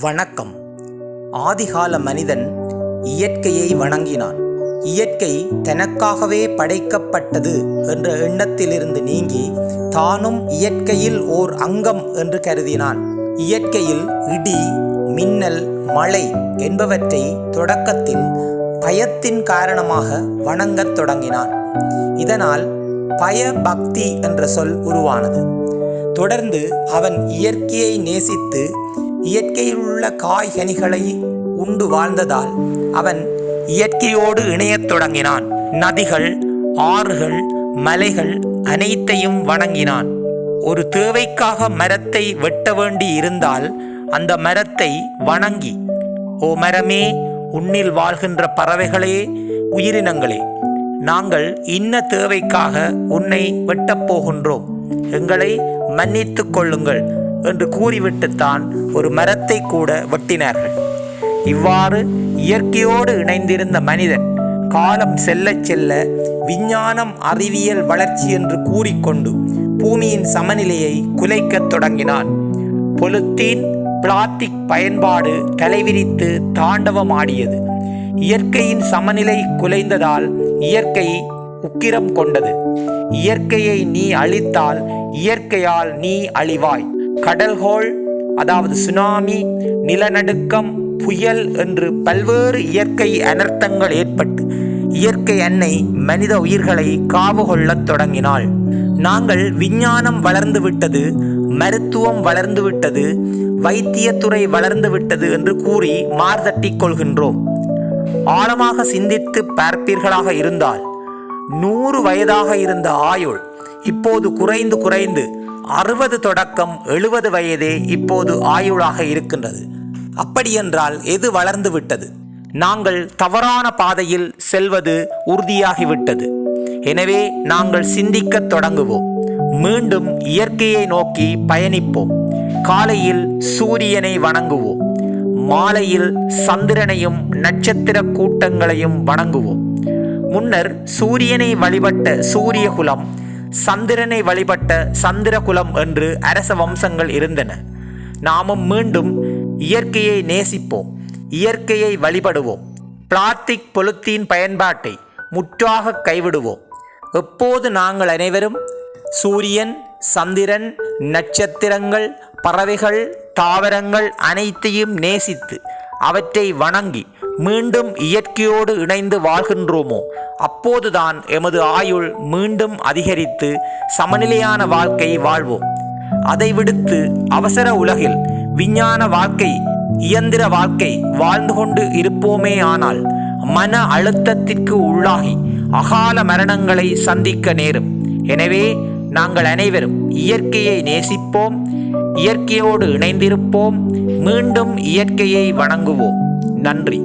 வணக்கம். ஆதிகால மனிதன் இயற்கையை வணங்கினான். இயற்கை தனக்காகவே படைக்கப்பட்டது என்ற எண்ணத்திலிருந்து நீங்கி தானும் இயற்கையில் ஓர் அங்கம் என்று கருதினான். இயற்கையில் இடி மின்னல் மழை என்பவற்றை தொடக்கத்தில் பயத்தின் காரணமாக வணங்கத் தொடங்கினான். இதனால் பயபக்தி என்ற சொல் உருவானது. தொடர்ந்து அவன் இயற்கையை நேசித்து இயற்கையில் உள்ள காய்கனிகளை உண்டு வாழ்ந்ததால் அவன் இயற்கையோடு இணையத் தொடங்கினான். நதிகள் ஆறுகள் மலைகள் அனைத்தையும் வணங்கினான். ஒரு தேவைக்காக மரத்தை வெட்ட வேண்டி இருந்தால் அந்த மரத்தை வணங்கி ஓ மரமே உன்னில் வாழ்கின்ற பறவைகளே உயிரினங்களே நாங்கள் இன்ன தேவைக்காக உன்னை வெட்டப் போகின்றோம். எங்களை மன்னித்து கொள்ளுங்கள். என்று கூறிவிட்டுத்தான் ஒரு மரத்தை கூட வெட்டினார்கள். இவ்வாறு இயற்கையோடு இணைந்திருந்த மனிதன் காலம் செல்லச் செல்ல விஞ்ஞானம் அறிவியல் வளர்ச்சி என்று கூறிக்கொண்டு பூமியின் சமநிலையை குலைக்கத் தொடங்கினான். பொலுத்தீன் பிளாஸ்டிக் பயன்பாடு தலைவிரித்து தாண்டவமாடியது. இயற்கையின் சமநிலை குலைந்ததால் இயற்கை உக்கிரம் கொண்டது. இயற்கையை நீ அழித்தால் இயற்கையால் நீ அழிவாய். கடல்கோள் அதாவது சுனாமி நிலநடுக்கம் புயல் என்று பல்வேறு இயற்கை அனர்த்தங்கள் ஏற்பட்டு இயற்கை அன்னை மனித உயிர்களை காவு கொள்ளத் தொடங்கினாள். நாங்கள் விஞ்ஞானம் வளர்ந்து விட்டது மருத்துவம் வளர்ந்து விட்டது வைத்தியத்துறை வளர்ந்து விட்டது என்று கூறி மார்தட்டிக் கொள்கின்றோம். ஆழமாக சிந்தித்து பார்ப்பீர்களாக இருந்தால் நூறு வயதாக இருந்த ஆயுள் இப்போது குறைந்து குறைந்து அறுபது தொடக்கம் எழுபது வயதே இப்போது ஆயுளாக இருக்கின்றது. அப்படியென்றால் எது வளர்ந்து விட்டது? நாங்கள் தவறான பாதையில் செல்வது உறுதியாகிவிட்டது. எனவே நாங்கள் சிந்திக்கத் தொடங்குவோம். மீண்டும் இயற்கையை நோக்கி பயணிப்போம். காலையில் சூரியனை வணங்குவோம். மாலையில் சந்திரனையும் நட்சத்திர கூட்டங்களையும் வணங்குவோம். முன்னர் சூரியனை வழிபட்ட சூரியகுலம் சந்திரனை வழிபட்ட சந்திரகுலம் என்று அரச வம்சங்கள் இருந்தன. நாமும் மீண்டும் இயற்கையை நேசிப்போம் இயற்கையை வழிபடுவோம். பிளாஸ்டிக் பொலுத்தீன் பயன்பாட்டை முற்றாக கைவிடுவோம். எப்போது நாங்கள் அனைவரும் சூரியன் சந்திரன் நட்சத்திரங்கள் பறவைகள் தாவரங்கள் அனைத்தையும் நேசித்து அவற்றை வணங்கி மீண்டும் இயற்கையோடு இணைந்து வாழ்கின்றோமோ? அப்போதுதான் எமது ஆயுள் மீண்டும் அதிகரித்து சமநிலையான வாழ்க்கை வாழ்வோம். அதை விடுத்து அவசர உலகில் விஞ்ஞான வாழ்க்கை இயந்திர வாழ்க்கை வாழ்ந்து கொண்டு இருப்போமே ஆனால் மன அழுத்தத்திற்கு உள்ளாகி அகால மரணங்களை சந்திக்க நேரும். எனவே நாங்கள் அனைவரும் இயற்கையை நேசிப்போம். இயற்கையோடு இணைந்திருப்போம். மீண்டும் இயற்கையை வணங்குவோம். நன்றி.